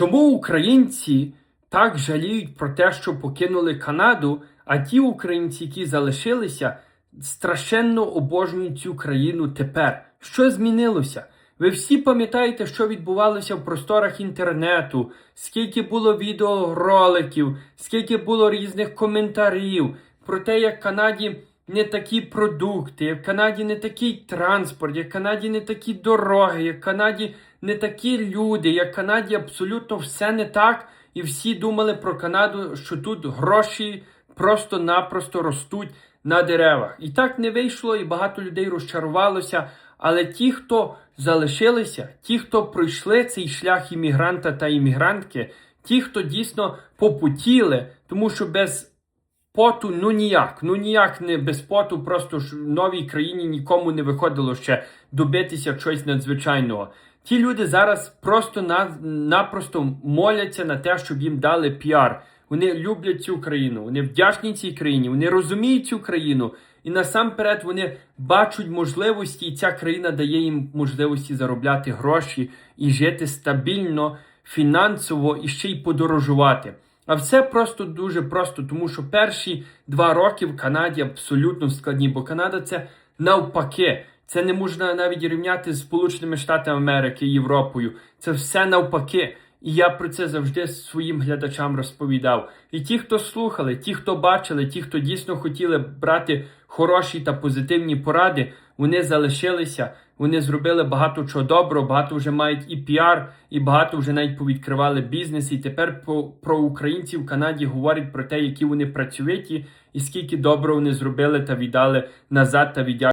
Чому українці так жаліють про те, що покинули Канаду, а ті українці, які залишилися, страшенно обожнюють цю країну тепер? Що змінилося? Ви всі пам'ятаєте, що відбувалося в просторах інтернету, скільки було відеороликів, скільки було різних коментарів про те, як в Канаді не такі продукти, як в Канаді не такий транспорт, як в Канаді не такі дороги, як в Канаді не такі люди, як в Канаді абсолютно все не так. І всі думали про Канаду, що тут гроші просто-напросто ростуть на деревах. І так не вийшло, і багато людей розчарувалося. Але ті, хто залишилися, ті, хто пройшли цей шлях іммігранта та іммігрантки, ті, хто дійсно попутіли, тому що без поту ну ніяк, ну ніяк не без поту, просто ж в новій країні нікому не виходило ще добитися чогось надзвичайного. Ті люди зараз просто на, напросто моляться на те, щоб їм дали піар. Вони люблять цю країну, вони вдячні цій країні, вони розуміють цю країну. І насамперед вони бачать можливості, і ця країна дає їм можливості заробляти гроші і жити стабільно, фінансово і ще й подорожувати. А все просто дуже просто, тому що перші два роки в Канаді абсолютно складні, бо Канада це навпаки. Це не можна навіть рівняти з Сполученими Штатами Америки Європою. Це все навпаки. І я про це завжди своїм глядачам розповідав. І ті, хто слухали, ті, хто бачили, ті, хто дійсно хотіли брати хороші та позитивні поради, вони залишилися, вони зробили багато чого доброго, багато вже мають і піар, і багато вже навіть повідкривали бізнес. І тепер про українців в Канаді говорять про те, які вони працьовиті, і скільки доброго вони зробили та віддали назад та віддячили.